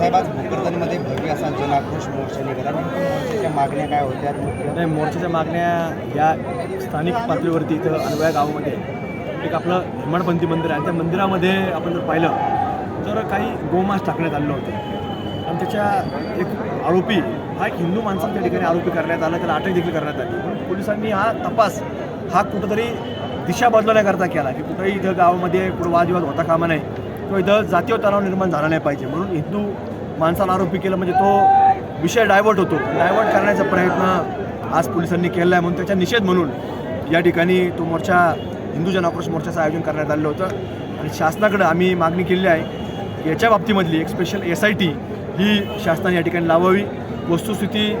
साहेब आज भोकरदनमध्ये भव्य असा जनाक्रोश मोर्चा निघाला. मोर्चाच्या मागण्या काय होत्या? नाही मोर्चाच्या मागण्या या स्थानिक पातळीवरती इथं अनवया गावामध्ये एक आपलं हेमाडपंथी मंदिर आहे. त्या मंदिरामध्ये आपण जर पाहिलं तर काही गोमास टाकण्यात आलेलं होतं. आणि त्याच्या एक आरोपी हा एक हिंदू माणसाला त्या ठिकाणी आरोपी करण्यात आला त्याला अटक देखील करण्यात आली. म्हणून पोलिसांनी हा तपास हा कुठंतरी दिशा बदलण्याकरता केला की कुठंही इथं गावामध्ये कुठं वादविवाद होता कामा नाही किंवा इथं जातीय तणाव निर्माण झाला नाही पाहिजे म्हणून हिंदू माणसाला आरोपी केलं म्हणजे तो विषय डायव्हर्ट होतो. डायव्हर्ट करण्याचा प्रयत्न आज पोलिसांनी केला आहे म्हणून त्याचा निषेध म्हणून या ठिकाणी तो मोर्चा हिंदू जनाक्रोश मोर्चाचं आयोजन करण्यात आलेलं होतं. आणि शासनाकडं आम्ही मागणी केलेली आहे याच्या बाबतीमधली एक स्पेशल एस आय टी ही शासनाने या ठिकाणी लावावी. वस्तुस्थिती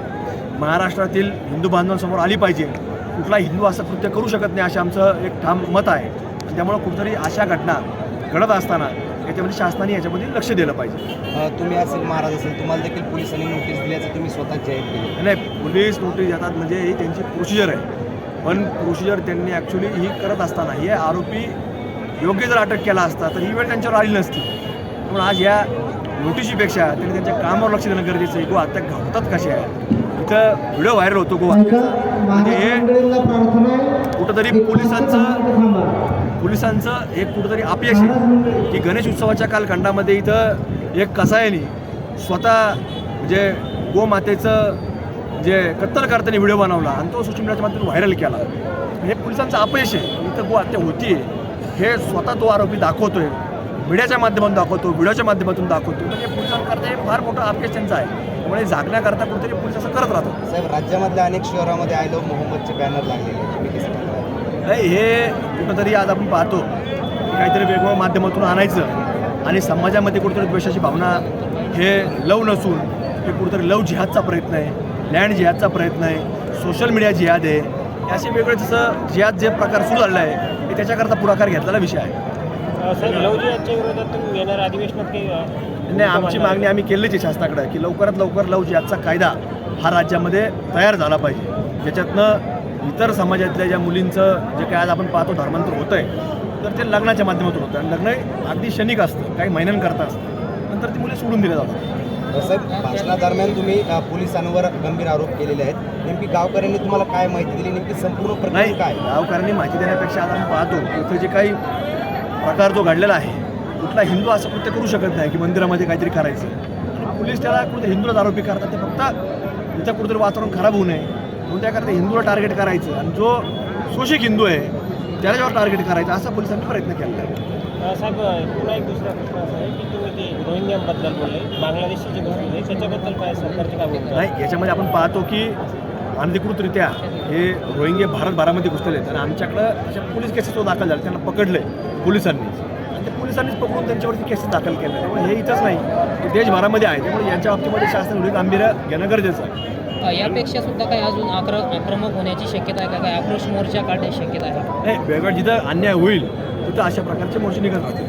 महाराष्ट्रातील हिंदू बांधवांसमोर आली पाहिजे. कुठला हिंदू असं कृत्य करू शकत नाही असं आमचं एक ठाम मत आहे. त्यामुळं कुठंतरी अशा घटना घडत असताना याच्यामध्ये शासनाने याच्यामध्ये लक्ष दिलं पाहिजे. तुम्ही असेल महाराज असेल तुम्हाला देखील पोलिसांनी नोटीस दिल्याचं तुम्ही स्वतः जाहीर केली. नाही पोलीस नोटीस देतात म्हणजे ही त्यांची प्रोसिजर आहे. पण प्रोसिजर त्यांनी ॲक्च्युली ही करत असताना हे आरोपी योग्य जर अटक केला असता तर ही वेळ त्यांच्यावर आली नसती. म्हणून आज या नोटिशीपेक्षा त्यांनी त्यांच्या कामावर लक्ष देणं गरजेचं आहे. गोवा हत्या घडतात कशा आहे? इथं व्हिडिओ व्हायरल होतो गोवा. म्हणजे हे कुठंतरी पोलिसांचं पोलिसांचं एक कुठंतरी अपयश आहे. की गणेश उत्सवाच्या कालखंडामध्ये इथं एक कसायानी स्वतः म्हणजे गोमातेचं जे कत्तल करताना व्हिडिओ बनवला आणि तो सोशल मीडियाच्या माध्यमातून व्हायरल केला. हे पोलिसांचं अपयश आहे. इथं गो हत्या होती हे स्वतः तो आरोपी दाखवतोय. मीडियाच्या माध्यमातून दाखवतो व्हिडिओच्या माध्यमातून दाखवतो म्हणजे पोलिसांकरता हे फार मोठं अपयश त्यांचं आहे. त्यामुळे जागण्याकरता कुठेतरी पोलीस असं करत राहतात. साहेब राज्यामधल्या अनेक शहरामध्ये आय लव्ह मोहम्मदचे बॅनर लागलेले नाही हे कुठंतरी आज आपण पाहतो काहीतरी वेगवेगळ्या माध्यमातून आणायचं आणि समाजामध्ये कुठेतरी द्वेषाची भावना हे लव नसून हे कुठेतरी लव जिहादचा प्रयत्न आहे लँड जिहादचा प्रयत्न आहे सोशल मीडिया जिहाद आहे असे वेगळे जसं जिहाद जे प्रकार सुरू झालेला आहे हे त्याच्याकरता पुढाकार घेतलेला विषय आहे. नाही आमची मागणी आम्ही केलीच आहे शासनाकडे की लवकरात लवकर लव जिहादचा कायदा हा राज्यामध्ये तयार झाला पाहिजे. ज्याच्यातनं इतर समाजातल्या ज्या मुलींचं जे काय आज आपण पाहतो धर्मांतर होतं आहे तर ते लग्नाच्या माध्यमातून होतं. आणि लग्न हे अगदी क्षणिक असतं काही महिन्यांकरता असतं. नंतर ती मुली सोडून दिल्या जातात. साहेब भाषणादरम्यान तुम्ही पोलिसांवर गंभीर आरोप केलेले आहेत. नेमकी गावकऱ्यांनी तुम्हाला काय माहिती दिली? नेमकी संपूर्ण नाही काय? गावकऱ्यांनी माहिती देण्यापेक्षा आज आपण पाहतो की इथं जे काही प्रकार जो घडलेला आहे कुठला हिंदू असं कृत्य करू शकत नाही की मंदिरामध्ये काहीतरी करायचं. आणि पोलीस त्याला कुठे हिंदूलाच आरोपी करतात ते फक्त इथं कुठेतरी वातावरण खराब होऊ नये. म्हणून त्याकरता हिंदूला टार्गेट करायचं आणि जो शोषिक हिंदू आहे त्याच्यावर टार्गेट करायचं असा पोलिसांनी प्रयत्न केला साहेब पुन्हा एक दुसरा प्रश्न असा आहे की तुम्ही ते रोहिंग्यांबद्दल बोलले बांगलादेशचे जे घुसले त्याच्याबद्दल काय सरकारचे काय आहे? नाही याच्यामध्ये आपण पाहतो की अनधिकृतरित्या हे रोहिंगे भारतभरामध्ये घुसलेले आहेत. आणि आमच्याकडं अशा पोलीस केसेस तो दाखल झाले. त्यांना पकडले पोलिसांनी. आणि ते पोलिसांनीच पकडून त्यांच्यावरती केसेस दाखल केल्या त्यामुळे हे इथंच नाही देशभरामध्ये आहे त्यामुळे यांच्या बाबतीमध्ये शासन एवढी गांभीर्य घेणं गरजेचं आहे. यापेक्षा सुद्धा काही अजून आक्र आक्रमक होण्याची शक्यता आहे का? काय आक्रोश मोर्चा काढण्याची शक्यता आहे? नाही वेगळं जिथं अन्याय होईल तिथं अशा प्रकारचे मोर्चे निघत राहतील